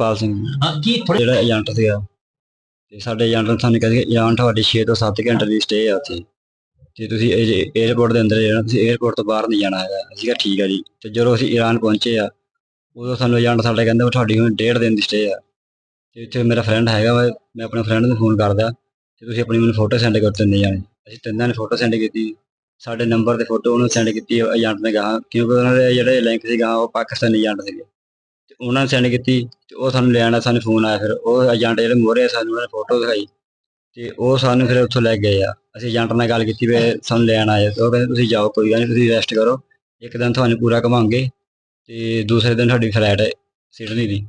ਸੁਖਪਾਲ ਸਿੰਘ ਹਾਂ ਜਿਹੜਾ ਏਜੰਟ ਸੀਗਾ। ਤੇ ਸਾਡੇ ਏਜੰਟ ਨੇ ਸਾਨੂੰ ਕਹਿੰਦੇ ਏਜੰਟ ਤੁਹਾਡੀ 6 ਤੋਂ 7 ਘੰਟੇ ਦੀ ਸਟੇ ਆ ਉੱਥੇ। ਤੇ ਤੁਸੀਂ 에어ਪੋਰਟ ਦੇ ਅੰਦਰ ਜਾਣਾ ਤੁਸੀਂ 에어ਪੋਰਟ ਤੋਂ ਬਾਹਰ ਨਹੀਂ ਜਾਣਾ ਹੈਗਾ। ਅਸੀਂ ਕਿਹਾ ਠੀਕ ਆ ਜੀ। ਤੇ ਜਦੋਂ ਅਸੀਂ ਈਰਾਨ ਪਹੁੰਚੇ ਆ ਉਦੋਂ ਸਾਨੂੰ ਏਜੰਟ ਸਾਡੇ ਕਹਿੰਦਾ ਵੀ ਤੁਹਾਡੀ ਹੁਣ ਡੇਢ ਦਿਨ ਦੀ ਸਟੇ ਆ। ਤੇ ਇੱਥੇ ਮੇਰਾ ਫਰੈਂਡ ਹੈਗਾ ਵਾ ਮੈਂ ਆਪਣੇ ਫਰੈਂਡ ਨੂੰ ਫੋਨ ਕਰਦਾ। ਤੇ ਤੁਸੀਂ ਆਪਣੀ ਮੈਨੂੰ ਫੋਟੋ ਸੈਂਡ ਕਰ ਦਿੰਦੇ ਜਾਣੇ। ਅਸੀਂ ਤਿੰਨਾਂ ਨੇ ਫੋਟੋ ਸੈਂਡ ਕੀਤੀ। ਸਾਡੇ ਨੰਬਰ ਤੇ ਫੋਟੋ ਉਹਨੂੰ ਸੈਂਡ ਕੀਤੀ ਏਜੰਟ ਨੇ ਕਿਹਾ। ਕਿਉਂਕਿ ਉਹਨਾਂ ਦੇ ਜਿਹੜੇ ਲਿੰਕ ਸੀਗਾ ਉਹ ਪਾਕਿਸਤਾਨੀ ਏਜੰਟ ਸੀਗੇ। ਉਹਨਾਂ ਨੇ ਸੈਂਡ ਕੀਤੀ ਤੇ ਉਹ ਸਾਨੂੰ ਲੈਣ ਆ ਸਾਨੂੰ ਫੋਨ ਆਇਆ ਫਿਰ। ਉਹ ਏਜੰਟ ਜਿਹੜੇ ਮੋਰੇ ਸਾਨੂੰ ਉਹਨਾਂ ਨੇ ਫੋਟੋ ਦਿਖਾਈ ਤੇ ਉਹ ਸਾਨੂੰ ਫਿਰ ਉੱਥੋਂ ਲੈ ਕੇ ਗਏ ਆ। ਅਸੀਂ ਏਜੰਟ ਨਾਲ ਗੱਲ ਕੀਤੀ ਵੀ ਸਾਨੂੰ ਲੈਣ ਆਏ ਤੇ ਉਹ ਕਹਿੰਦੇ, ਤੁਸੀਂ ਜਾਓ, ਕੋਈ ਗੱਲ ਨਹੀਂ ਤੁਸੀਂ ਰੈਸਟ ਕਰੋ। ਇੱਕ ਦਿਨ ਤੁਹਾਨੂੰ ਪੂਰਾ ਘੁਮਾਉਂਗੇ ਤੇ ਦੂਸਰੇ ਦਿਨ ਸਾਡੀ ਫਲਾਈਟ ਹੈ ਸਿਡਨੀ ਦੀ।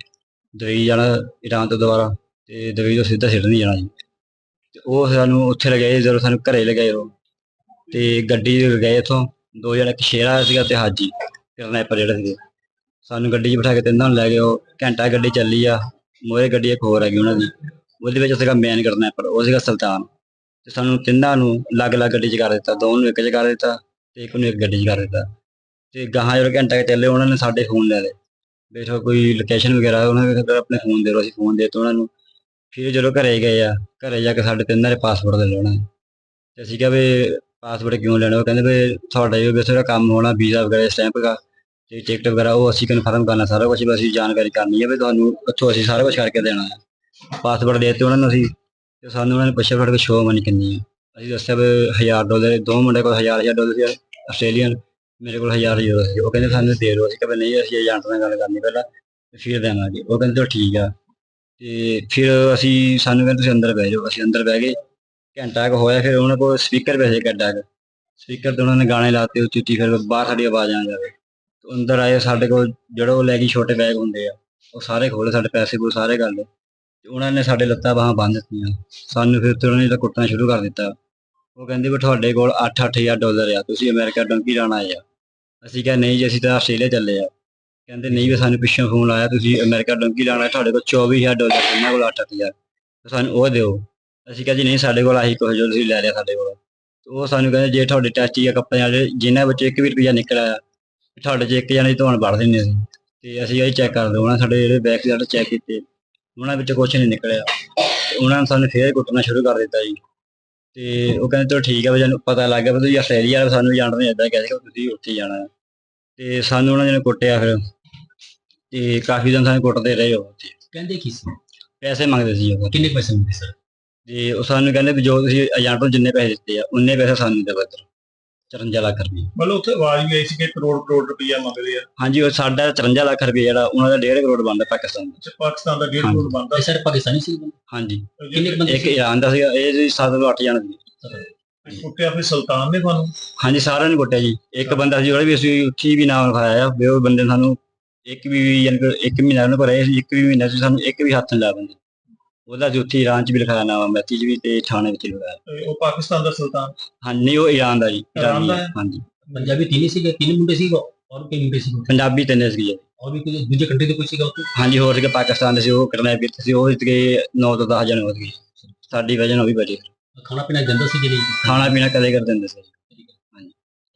ਦੁਬਈ ਜਾਣਾ ਈਰਾਨ ਤੋਂ ਦੁਬਾਰਾ ਤੇ ਦੁਬਈ ਤੋਂ ਸਿੱਧਾ ਸਿਡਨੀ ਜਾਣਾ ਜੀ। ਤੇ ਉਹ ਸਾਨੂੰ ਉੱਥੇ ਲਗਾਏ ਜਦੋਂ ਸਾਨੂੰ ਘਰੇ ਲਗਾਏ ਉਹ। ਤੇ ਗੱਡੀ 'ਚ ਗਏ ਇੱਥੋਂ ਦੋ ਜਣੇ ਇੱਕ ਸ਼ੇਰਾ ਸੀਗਾ ਤੇ ਹਾਜੀ, ਕਿਰਨੈਪਰ ਜਿਹੜੇ ਸੀਗੇ। ਸਾਨੂੰ ਗੱਡੀ 'ਚ ਬਿਠਾ ਕੇ ਤਿੰਨਾਂ ਨੂੰ ਲੈ ਗਏ, ਉਹ ਘੰਟਾ ਗੱਡੀ ਚੱਲੀ ਆ ਮੋਰੇ ਗੱਡੀ ਇੱਕ ਹੋਰ ਹੈਗੀ ਉਹਨਾਂ ਦੀ। ਉਹਦੇ ਵਿੱਚ ਸੀਗਾ ਮੇਨ ਕਿਰਨੈਪਰ ਉਹ ਸੀਗਾ ਸੁਲਤਾਨ। ਤੇ ਸਾਨੂੰ ਤਿੰਨਾਂ ਨੂੰ ਅਲੱਗ-ਅਲੱਗ ਗੱਡੀ 'ਚ ਕਰ ਦਿੱਤਾ, ਦੋ ਨੂੰ ਇੱਕ 'ਚ ਕਰ ਦਿੱਤਾ ਤੇ ਇੱਕ ਨੂੰ ਇੱਕ ਗੱਡੀ 'ਚ ਕਰ ਦਿੱਤਾ। ਤੇ ਗਾਹਾਂ ਜਦੋਂ ਘੰਟਾ ਕੁ ਚੱਲੇ, ਉਹਨਾਂ ਨੇ ਸਾਡੇ ਫੋਨ ਲੈ ਲਏ। ਬੇਸ਼ੱਕ ਕੋਈ ਲੋਕੇਸ਼ਨ ਵਗੈਰਾ, ਉਹਨਾਂ ਨੇ ਕਹਿੰਦਾ ਆਪਣੇ ਫੋਨ ਦੇ ਦਿਓ ਅਸੀਂ ਫੋਨ ਦੇ ਦਿੱਤਾ ਉਹਨਾਂ ਨੂੰ। ਫਿਰ ਜਦੋਂ ਘਰੇ ਗਏ ਆ, ਘਰੇ ਜਾ ਕੇ ਸਾਡੇ ਤਿੰਨਾਂ ਦੇ ਪਾਸਪੋਰਟ ਦੇ ਲੈਣਾ। ਤੇ ਅਸੀਂ ਕਿਹਾ ਵੀ ਪਾਸਪੋਰਟ ਕਿਉਂ ਲੈਣਾ? ਉਹ ਕਹਿੰਦੇ ਵੀ ਤੁਹਾਡਾ ਜੋ ਵੀ ਸਾਰਾ ਕੰਮ ਹੋਣਾ, ਵੀਜ਼ਾ ਵਗੈਰਾ ਸਟੈਂਪ ਦਾ ਤੇ ਟਿਕਟ ਵਗੈਰਾ ਉਹ ਅਸੀਂ ਕਨਫਰਮ ਕਰਨਾ, ਸਾਰਾ ਕੁਝ ਬਸ ਅਸੀਂ ਜਾਣਕਾਰੀ ਕਰਨੀ ਹੈ ਵੀ ਤੁਹਾਨੂੰ ਉੱਥੋਂ ਅਸੀਂ ਸਾਰਾ ਕੁਝ ਕਰਕੇ ਦੇਣਾ ਹੈ। ਪਾਸਪੋਰਟ ਦੇ ਦਿੱਤੇ ਉਹਨਾਂ ਨੂੰ ਅਸੀਂ ਤੇ ਸਾਨੂੰ ਉਹਨਾਂ ਨੇ ਪੁੱਛਿਆ ਤੁਹਾਡੇ ਕੋਲ ਸ਼ੋਅ ਮਨੀ ਕਿੰਨੀ ਹੈ। ਅਸੀਂ ਦੱਸਿਆ ਵੀ 1000 ਡਾਲਰ ਦੋ ਮੁੰਡੇ ਕੋਲ 1000 1000 ਡਾਲਰ ਸੀ ਆਸਟ੍ਰੇਲੀਅਨ ਮੇਰੇ ਕੋਲ 1000 ਯੂਰੋ ਸੀ। ਉਹ ਕਹਿੰਦੇ ਸਾਨੂੰ ਦੇ ਦਿਓ, ਅਸੀਂ ਕਹਿੰਦੇ ਨਹੀਂ, ਅਸੀਂ ਏਜੰਟ ਨਾਲ ਗੱਲ ਕਰਨੀ ਪਹਿਲਾਂ ਤੇ ਫਿਰ ਦੇਵਾਂਗੇ। ਉਹ ਕਹਿੰਦੇ ਚਲੋ ਠੀਕ ਆ। ਤੇ ਫਿਰ ਅਸੀਂ, ਸਾਨੂੰ ਕਹਿੰਦੇ ਤੁਸੀਂ ਅੰਦਰ ਬਹਿ ਜਾਓ। ਅਸੀਂ ਅੰਦਰ ਬਹਿ ਗਏ, ਘੰਟਾ ਕੁ ਹੋਇਆ, ਫਿਰ ਉਹਨਾਂ ਕੋਲ ਸਪੀਕਰ ਵੈਸੇ ਕੱਢਾ ਕੇ। ਸਪੀਕਰ ਤੇ ਉਹਨਾਂ ਨੇ ਗਾਣੇ ਲਾਤੇ ਉੱਚੀ ਉੱਚੀ ਫਿਰ ਬਾਹਰ ਸਾਡੀ ਆਵਾਜ਼ ਆ ਜਾਵੇ ਅੰਦਰ ਆਏ, ਸਾਡੇ ਕੋਲ ਜਿਹੜਾ ਉਹ ਲੈ ਗਈ ਛੋਟੇ ਬੈਗ ਹੁੰਦੇ ਆ, ਉਹ ਸਾਰੇ ਖੋਲੇ ਸਾਡੇ ਪੈਸੇ ਕੋਲ ਸਾਰੇ ਗੱਲ ਤੇ ਉਹਨਾਂ ਨੇ ਸਾਡੇ ਲੱਤਾਂ ਬਾਹਾਂ ਬੰਨ੍ਹ ਦਿੱਤੀਆਂ। ਸਾਨੂੰ ਫਿਰ ਤੇ ਉਹਨਾਂ ਨੇ ਤਾਂ ਕੁੱਟਣਾ ਸ਼ੁਰੂ ਕਰ ਦਿੱਤਾ। ਉਹ ਕਹਿੰਦੇ ਵੀ ਤੁਹਾਡੇ ਕੋਲ 8-8000 ਡਾਲਰ ਆ, ਤੁਸੀਂ ਅਮਰੀਕਾ ਡੰਕੀ ਜਾਣਾ ਆਏ ਆ। ਅਸੀਂ ਕਿਹਾ, ਨਹੀਂ ਜੀ, ਅਸੀਂ ਤਾਂ ਆਸਟ੍ਰੇਲੀਆ ਚੱਲੇ ਆ। ਕਹਿੰਦੇ, ਨਹੀਂ ਵੀ ਸਾਨੂੰ ਪਿੱਛੋਂ ਫੋਨ ਆਇਆ, ਤੁਸੀਂ ਅਮਰੀਕਾ ਡੰਕੀ ਜਾਣਾ ਤੁਹਾਡੇ ਕੋਲ 24000 ਡਾਲਰ ਉਹਨਾਂ ਕੋਲ 8-8000 ਸਾਨੂੰ ਉਹ ਦਿਓ। ਅਸੀਂ ਕਿਹਾ ਜੀ, ਨਹੀਂ, ਸਾਡੇ ਕੋਲ ਆਹੀ ਕੁਝ ਜੋ ਤੁਸੀਂ ਲੈ ਲਿਆ ਸਾਡੇ ਕੋਲ। ਉਹ ਸਾਨੂੰ ਕਹਿੰਦੇ, ਜੇ ਤੁਹਾਡੇ ਟੈਸਟ ਜਾਂ ਕੱਪੜਿਆਂ ਵਾਲੇ, ਜਿਨ੍ਹਾਂ ਵਿੱਚ 1 ਵੀ ਰੁਪਿਆ ਨਿਕਲ ਆਇਆ ਤੁਹਾਡੇ 'ਚ ਇੱਕ ਜਣੇ ਤੁਹਾਨੂੰ ਵੜ ਦਿੰਦੇ ਸੀ। ਤੇ ਅਸੀਂ ਇਹ ਚੈੱਕ ਕਰਦੇ ਉਹਨਾਂ ਸਾਡੇ ਜਿਹੜੇ ਬੈਗ ਸਾਡੇ ਚੈੱਕ ਕੀਤੇ ਉਹਨਾਂ ਵਿੱਚ ਕੁਝ ਨਹੀਂ ਨਿਕਲਿਆ। ਤੇ ਉਹਨਾਂ ਨੇ ਸਾਨੂੰ ਫੇਰ ਕੁੱਟਣਾ ਸ਼ੁਰੂ ਕਰ ਦਿੱਤਾ ਜੀ। ਤੇ ਉਹ ਕਹਿੰਦੇ ਚਲੋ ਠੀਕ ਆ ਵੀ ਸਾਨੂੰ ਪਤਾ ਲੱਗ ਗਿਆ ਵੀ ਤੁਸੀਂ ਆਸਟ੍ਰੇਲੀਆ ਸਾਨੂੰ ਜਾਣਦੇ ਇਦਾਂ ਕਹਿੰਦੇ ਕਿ ਤੁਸੀਂ ਉੱਥੇ ਜਾਣਾ ਹੈ। ਤੇ ਸਾਨੂੰ ਉਹਨਾਂ ਨੇ ਕੁੱਟਿਆ ਫਿਰ ਤੇ ਕਾਫੀ ਦਿਨ ਸਾਨੂੰ ਕੁੱਟਦੇ ਰਹੇ ਉਹ ਕਹਿੰਦੇ ਕੀ ਸੀ? ਪੈਸੇ ਮੰਗਦੇ ਸੀ ਉਹ। ਕਿੰਨੇ ਪੈਸੇ ਮਿਲਦੇ ਸਰ ਤੇ ਉਹ ਸਾਨੂੰ ਕਹਿੰਦੇ ਵੀ ਜੋ ਤੁਸੀਂ ਏਜੰਟ ਨੂੰ ਜਿੰਨੇ ਪੈਸੇ ਦਿੱਤੇ ਆ ਉਨੇ ਪੈਸੇ ਸਾਨੂੰ ਦੇਵੋ ਇੱਧਰ 54 ਲੱਖ ਰੁਪਏ ਮਤਲਬ ਉੱਥੇ ਆਵਾਜ਼ ਵੀ ਆਈ ਸੀ ਕਿ ਕਰੋੜ ਕਰੋੜ ਰੁਪਈਆ ਮੰਗਦੇ ਆ। ਹਾਂਜੀ ਉਹ ਸਾਡਾ 54 ਲੱਖ ਰੁਪਏ ਜਿਹੜਾ ਉਹਨਾਂ ਦਾ 1.5 ਕਰੋੜ ਬਣਦਾ ਪਾਕਿਸਤਾਨ ਦਾ। ਪਾਕਿਸਤਾਨ ਦਾ 1.5 ਕਰੋੜ ਬਣਦਾ। ਇਹ ਸਰ ਪਾਕਿਸਤਾਨੀ ਸੀ ਹਾਂਜੀ। ਕਿੰਨੇ ਬੰਦੇ ਇੱਕ ਈਰਾਨ ਦਾ ਸੀਗਾ ਇਹ ਜੀ 7 ਤੋਂ 8 ਜਣ ਸੀ। ਕੁੱਟਿਆ ਫਿਰ ਸੁਲਤਾਨ ਨੇ ਤੁਹਾਨੂੰ? ਹਾਂਜੀ ਸਾਰਿਆਂ ਨੇ ਕੁੱਟਿਆ ਜੀ। ਇੱਕ ਬੰਦਾ ਸੀ ਜਿਹੜਾ ਵੀ ਅਸੀਂ ਉੱਥੇ ਵੀ ਨਾਮ ਲਿਖਾਇਆ ਆ ਵੀ ਉਹ ਬੰਦੇ ਨੇ ਸਾਨੂੰ ਇੱਕ ਵੀ ਯਾਨੀ ਕਿ ਇੱਕ ਮਹੀਨਾ ਉਹਨੇ ਕਰਿਆ ਸੀ ਇੱਕ ਵੀ ਮਹੀਨਾ ਸੀ ਸਾਨੂੰ ਇੱਕ ਵੀ ਹੱਥ ਨਹੀਂ ਲਾ ਦਿੰਦੇ। ਉਹਦਾ ਜੀ ਉੱਥੇ ਈਰਾਨ 'ਚ ਵੀ ਲਿਖਾਇਆ ਨਾਮ ਮੈਤੀ 'ਚ ਵੀ ਤੇ ਥਾਣੇ ਵਿੱਚ ਵੀ ਲਿਖਾਇਆ ਤੇ ਉਹ ਪਾਕਿਸਤਾਨ ਦਾ ਸੁਲਤਾਨ? ਹਾਂਜੀ ਨਹੀਂ ਉਹ ਈਰਾਨ ਦਾ ਜੀ ਈਰਾਨ ਦਾ ਹੈ? ਹਾਂਜੀ। ਪੰਜਾਬੀ ਤਿੰਨ ਹੀ ਸੀਗੇ ਤਿੰਨ ਮੁੰਡੇ ਸੀ ਔਰ ਕੋਈ ਮੁੰਡੇ ਸੀ ਪੰਜਾਬੀ ਤਿੰਨੇ ਸੀਗੇ। ਔਰ ਵੀ ਕੋਈ ਦੂਜੇ ਕੰਟਰੀ ਦੇ ਕੋਈ ਸੀਗਾ ਉੱਥੇ? ਹਾਂਜੀ ਹੋਰ ਸੀਗੇ ਪਾਕਿਸਤਾਨ ਦੇ ਸੀ ਉਹ ਕਰਨਾ ਕੀਤੇ ਸੀ ਉਹ ਜਿੱਤ ਗਏ 9 ਤੋਂ 10 ਜਣੇ ਹੋ ਗਏ ਸਾਡੀ ਵਜ੍ਹਾ ਨਾਲ ਉਹ ਵੀ ਬਚੇ। ਖਾਣਾ ਪੀਣਾ ਜਾਂਦਾ ਸੀ ਜਿਹੜੀ? ਖਾਣਾ ਪੀਣਾ ਕਦੇ ਕਰ ਦਿੰਦੇ ਸੀ।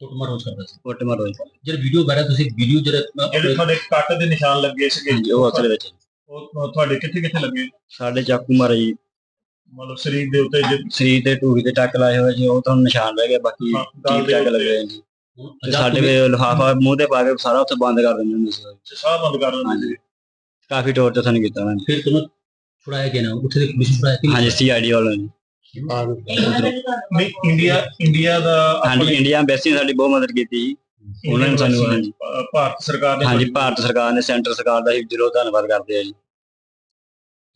ਕੁੱਟਮਾਰ ਰੋਜ਼ ਕਰਦਾ ਸੀ। ਕੁੱਟ ਮਾਰ ਜਿਹੜਾ ਵੀਡੀਓ ਬਾਰੇ ਤੁਸੀਂ ਵੀਡੀਓ ਜਿਹੜਾ ਜਿਹੜੇ ਤੁਹਾਡੇ ਕੱਟ ਦੇ ਨਿਸ਼ਾਨ ਲੱਗੇ ਸੀਗੇ। ਹਾਂਜੀ ਉਹ ਅਸਲ ਵਿੱਚ। ਉਹ ਤੁਹਾਡੇ ਕਿੱਥੇ ਕਿੱਥੇ ਲੱਗੇ? ਸਾਡੇ ਚਾਕੂ ਮਾਰੇ ਜੀ। ਮਤਲਬ ਸਰੀਰ ਦੇ ਉੱਤੇ ਜੇ ਸਰੀਰ ਤੇ ਟੂਹੀ ਤੇ ਟੱਕ ਲਾਏ ਹੋਏ ਜੀ ਉਹ ਤੁਹਾਨੂੰ ਨਿਸ਼ਾਨ ਰਹਿ ਗਏ ਬਾਕੀ ਦੇ ਟੱਕ। ਲੱਗੇ ਹੋਏ ਜੀ ਤੇ ਸਾਡੇ ਵੀ ਲਿਫਾਫਾ ਮੂੰਹ ਤੇ ਪਾ ਕੇ ਸਾਰਾ ਉੱਥੇ ਬੰਦ ਕਰ ਦਿੰਦੇ ਹੁੰਦੇ ਸੀ। ਸਾਹ ਬੰਦ ਕਰ ਦਿੰਦੇ ਸੀ। ਕਾਫੀ ਟੋਰਚਰ ਸਾਨੂੰ ਕੀਤਾ ਨੇ। ਫਿਰ ਤੁਹਾਨੂੰ ਛੁਡਾਇਆ ਗਿਆ ਨਾ? ਉੱਥੇ ਦੇ ਪੁਲਿਸ ਛੁਡਾਇਆ ਕਿ ਹਾਂਜੀ ਸੀਆਈਡੀ ਵਾਲਿਆਂ ਨੇ। ਨਹੀਂ ਇੰਡੀਆ ਇੰਡੀਆ ਦਾ ਹਾਂਜੀ ਇੰਡੀਆ ਐਮਬੈਸੀ ਨੇ ਸਾਡੀ ਬਹੁਤ ਮਦਦ ਕੀਤੀ ਜੀ। ਉਹਨਾਂ ਨੇ ਸਾਨੂੰ ਹਾਂਜੀ ਭਾਰਤ ਸਰਕਾਰ ਨੇ ਹਾਂਜੀ ਭਾਰਤ ਸਰਕਾਰ ਨੇ ਸੈਂਟਰ ਸਰਕਾਰ ਦਾ ਹੀ ਦਿਲੋਂ ਧੰਨਵਾਦ ਕਰਦੇ ਆ ਜੀ।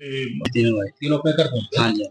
ਤੇ ਤਿੰਨੋਂ ਵਾਰੀ ਤਿੰਨੋਂ ਆਪਣੇ ਘਰ ਪਹੁੰਚ ਹਾਂਜੀ।